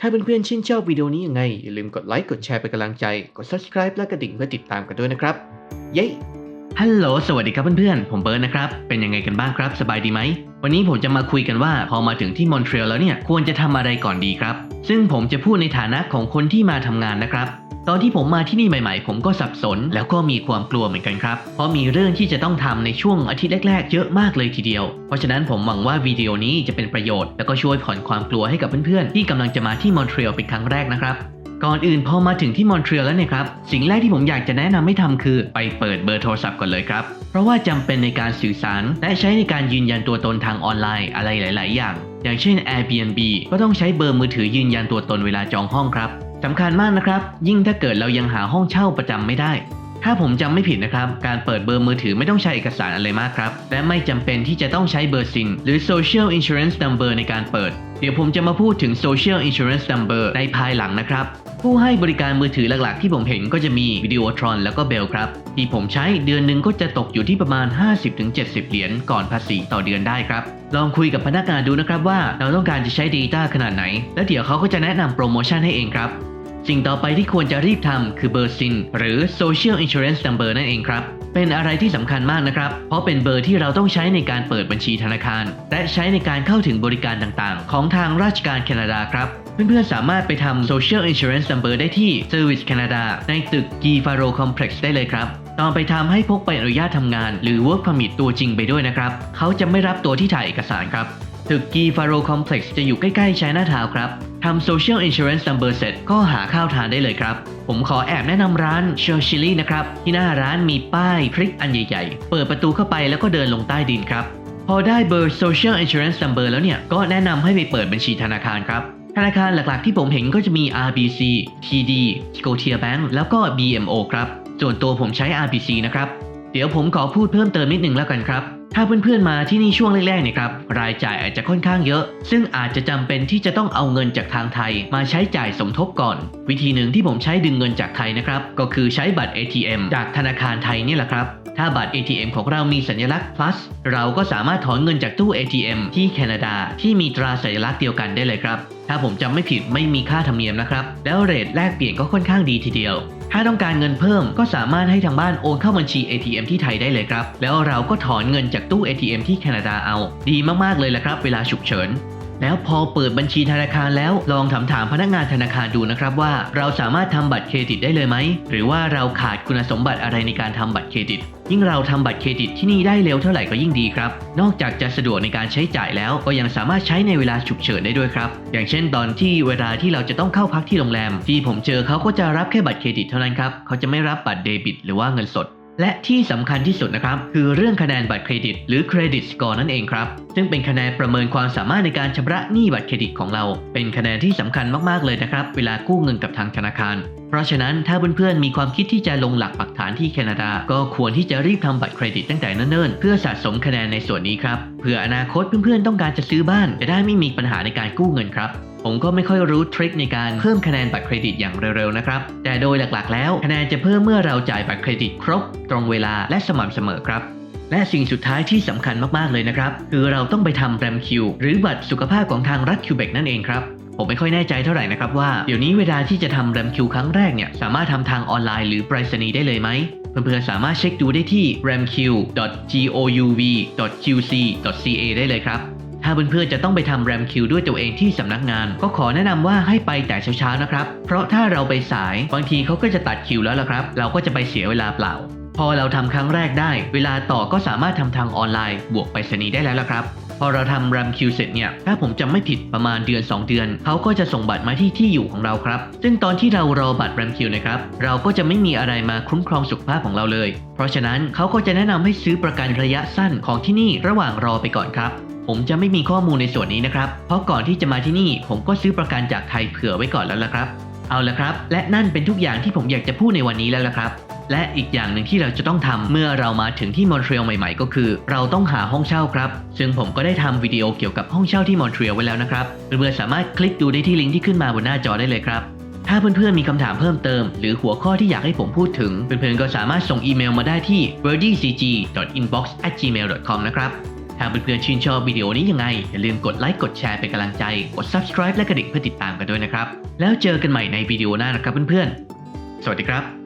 ถ้าเพื่อนๆชื่นชอบวิดีโอนี้ยังไง อย่าลืมกดไลค์กดแชร์เป็นกำลังใจ กด subscribe และกระดิ่งเพื่อติดตามกันด้วยนะครับ เย้ฮัลโหลสวัสดีครับเพื่อนๆ ผมเบิร์ดนะครับ เป็นยังไงกันบ้างครับ สบายดีไหม วันนี้ผมจะมาคุยกันว่าพอมาถึงที่มอนทรีออลแล้วเนี่ยควรจะทำอะไรก่อนดีครับ ซึ่งผมจะพูดในฐานะของคนที่มาทำงานนะครับ ตอนที่ผมมาที่นี่ใหม่ๆ ผมก็สับสน แล้วก็มีความกลัวเหมือนกันครับ เพราะมีเรื่องที่จะต้องทำในช่วงอาทิตย์แรกๆ เยอะมากเลยทีเดียว เพราะฉะนั้นผมหวังว่าวิดีโอนี้จะเป็นประโยชน์ แล้วก็ช่วยผ่อนความกลัวให้กับเพื่อนๆ ที่กำลังจะมาที่มอนทรีออลเป็นครั้งแรกนะครับก่อนอื่นพอมาถึงที่มอนทรีออลแล้วเนี่ยครับ สิ่งแรกที่ผมอยากจะแนะนำให้ทำคือ ไปเปิดเบอร์โทรศัพท์ก่อนเลยครับ เพราะว่าจำเป็นในการสื่อสาร และใช้ในการยืนยันตัวตนทางออนไลน์อะไรหลาย ๆ อย่าง อย่างเช่น Airbnb ก็ต้องใช้เบอร์มือถือยืนยันตัวตนเวลาจองห้องครับ สำคัญมากนะครับ ยิ่งถ้าเกิดเรายังหาห้องเช่าประจำไม่ได้ ถ้าผมจำไม่ผิดนะครับ การเปิดเบอร์มือถือไม่ต้องใช้เอกสารอะไรมากครับ และไม่จำเป็นที่จะต้องใช้เบอร์ซิน หรือ Social Insurance Number ในการเปิด เดี๋ยวผมจะมาพูดถึง Social Insurance Number ในภายหลังนะครับ ผู้ให้บริการมือถือหลักๆ ที่ผมเห็นก็จะมี Videotron แล้วก็ Bell ครับ ที่ผมใช้เดือนหนึ่งก็จะตกอยู่ที่ประมาณ 50-70 เหรียญก่อนภาษีต่อเดือนได้ครับลองคุยกับพนักงานดูนะครับว่าเราต้องการจะใช้ Data ขนาดไหน แล้วเดี๋ยวเขาก็จะแนะนำโปรโมชั่นให้เองครับ สิ่งต่อไปที่ควรจะรีบทำคือเบอร์ซินหรือ Social Insurance Number นั่นเองครับ เป็นอะไรที่สำคัญมากนะครับ เพราะเป็นเบอร์ที่เราต้องใช้ในการเปิดบัญชีธนาคาร และใช้ในการเข้าถึงบริการต่างๆ ของทางราชการแคนาดาครับเพื่อนๆสามารถไปทำ Social Insurance Number ได้ที่ Service Canada ในตึก g i f a r o Complex ได้เลยครับ ตอนไปทำให้พกใบอนุญาตทำงาน หรือ Work Permit ตัวจริงไปด้วยนะครับ เขาจะไม่รับตัวที่ถ่ายเอกสารครับ ตึก g i f a r o Complex จะอยู่ใกล้ๆชายนาทาวครับทำ Social Insurance Number เสร็จก็หาข้าวทานได้เลยครับ ผมขอแอบแนะนำร้าน c h e r c h i l i นะครับ ที่หน้าร้านมีป้ายพริกอันใหญ่ๆ เปิดประตูเข้าไปแล้วก็เดินลงใต้ดินครับ พอได้เบอร์ Social Insurance Number แล้วเนี่ย ก็แนะนำให้ไปเปิดบัญชีธนาคารครับ ธนาคารหลักๆที่ผมเห็นก็จะมี RBC TD Scotia Bank แล้วก็ BMO ครับ ส่วนตัวผมใช้ RBC นะครับ เดี๋ยวผมขอพูดเพิ่มเติมนิดนึงแล้วกันครับ ถ้าเพื่อนๆมาที่นี่ช่วงแรกๆเนี่ยครับรายจ่ายอาจจะค่อนข้างเยอะ ซึ่งอาจจะจำเป็นที่จะต้องเอาเงินจากทางไทย มาใช้จ่ายสมทบก่อน วิธีหนึ่งที่ผมใช้ดึงเงินจากไทยนะครับก็คือใช้บัตร ATM จากธนาคารไทยนี่แหละครับถ้าบัตร ATM ของเรามีสัญลักษณ์ plus เราก็สามารถถอนเงินจากตู้ ATM ที่แคนาดาที่มีตราสัญลักษณ์เดียวกันได้เลยครับ ถ้าผมจำไม่ผิดไม่มีค่าธรรมเนียมนะครับ แล้วเรทแลกเปลี่ยนก็ค่อนข้างดีทีเดียว ถ้าต้องการเงินเพิ่มก็สามารถให้ทางบ้านโอนเข้าบัญชี ATM ที่ไทยได้เลยครับ แล้วเราก็ถอนเงินจากตู้ ATM ที่แคนาดาเอา ดีมากๆเลยละครับ เวลาฉุกเฉิน แล้วพอเปิดบัญชีธนาคารแล้วลองถามถามพนักงานธนาคารดูนะครับว่า เราสามารถทำบัตรเครดิตได้เลยไหม หรือว่าเราขาดคุณสมบัติอะไรในการทำบัตรเครดิต ยิ่งเราทำบัตรเครดิตที่นี่ได้เร็วเท่าไหร่ก็ยิ่งดีครับ นอกจากจะสะดวกในการใช้จ่ายแล้วก็ยังสามารถใช้ในเวลาฉุกเฉินได้ด้วยครับ อย่างเช่น ตอนที่เวลาที่เราจะต้องเข้าพักที่โรงแรม ที่ผมเจอเขาก็จะรับแค่บัตรเครดิตเท่านั้นครับเขาจะไม่รับบัตรเดบิต หรือว่าเงินสด และที่สำคัญที่สุดนะครับ คือเรื่องคะแนนบัตรเครดิต หรือเครดิตสกอร์นั่นเองครับ ซึ่งเป็นคะแนนประเมินความสามารถในการชำระหนี้บัตรเครดิตของเรา เป็นคะแนนที่สำคัญมากๆเลยนะครับ เวลากู้เงินกับทางธนาคาร เพราะฉะนั้นถ้าเพื่อนๆมีความคิดที่จะลงหลักปักฐานที่แคนาดา ก็ควรที่จะรีบทำบัตรเครดิตตั้งแต่เนิ่นๆ เพื่อสะสมคะแนนในส่วนนี้ครับเผื่ออนาคตเพื่อนๆต้องการจะซื้อบ้านจะได้ไม่มีปัญหาในการกู้เงินครับผมก็ไม่ค่อยรู้ทริคในการเพิ่มคะแนนบัตรเครดิตอย่างเร็วๆนะครับ แต่โดยหลักๆ แล้วคะแนนจะเพิ่มเมื่อเราจ่ายบัตรเครดิตครบ ตรงเวลาและสม่ำเสมอครับ และสิ่งสุดท้ายที่สำคัญมากๆเลยนะครับ คือเราต้องไปทำแรมคิวหรือบัตรสุขภาพของทางรัฐคิวเบกนั่นเองครับ ผมไม่ค่อยแน่ใจเท่าไหร่นะครับว่าเดี๋ยวนี้เวลาที่จะทำแรมคิวครั้งแรกเนี่ยสามารถทำทางออนไลน์หรือไปรษณีย์ได้เลยไหมเพื่อนๆสามารถเช็คดูได้ที่ ramq.gouv.qc.ca ได้เลยครับ ถ้าเพื่อนๆจะต้องไปทำแรมคิวด้วยตัวเองที่สำนักงาน ก็ขอแนะนำว่าให้ไปแต่เช้าๆนะครับ เพราะถ้าเราไปสายบางทีเขาก็จะตัดคิวแล้วล่ะครับ เราก็จะไปเสียเวลาเปล่า พอเราทำครั้งแรกได้ เวลาต่อก็สามารถทำทางออนไลน์บวกไปรษณีย์ได้แล้วล่ะครับ พอเราทำแรมคิวเสร็จเนี่ย ถ้าผมจำไม่ผิดประมาณเดือน 2 เดือน เขาก็จะส่งบัตรมาที่ที่อยู่ของเราครับ ซึ่งตอนที่เรารอบัตรแรมคิวนะครับ เราก็จะไม่มีอะไรมาคุ้มครองสุขภาพของเราเลย เพราะฉะนั้นเขาก็จะแนะนำให้ซื้อประกันระยะสั้นของที่นี่ระหว่างรอไปก่อนครับผมจะไม่มีข้อมูลในส่วนนี้นะครับ เพราะก่อนที่จะมาที่นี่ผมก็ซื้อประกันจากไทยเผื่อไว้ก่อนแล้วละครับ เอาละครับ และนั่นเป็นทุกอย่างที่ผมอยากจะพูดในวันนี้แล้วละครับ และอีกอย่างหนึ่งที่เราจะต้องทำเมื่อเรามาถึงที่มอนทรีออลใหม่ๆ ก็คือ เราต้องหาห้องเช่าครับ ซึ่งผมก็ได้ทำวิดีโอเกี่ยวกับห้องเช่าที่มอนทรีออลไว้แล้วนะครับ เพื่อนๆสามารถคลิกดูได้ที่ลิงก์ที่ขึ้นมาบนหน้าจอได้เลยครับ ถ้าเพื่อนๆมีคำถามเพิ่มเติม หรือหัวข้อที่อยากให้ผมพูดถึง เพื่อนๆก็สามารถส่งอีเมลมาได้ที่ wordycg.inbox@gmail.com นะครับถ้าเพื่อนๆชื่นชอบวิดีโอนี้ยังไง อย่าลืมกดไลค์กดแชร์เป็นกำลังใจ กด subscribe และกระดิ่งเพื่อติดตามกันด้วยนะครับ แล้วเจอกันใหม่ในวิดีโอหน้านะครับเพื่อนๆ สวัสดีครับ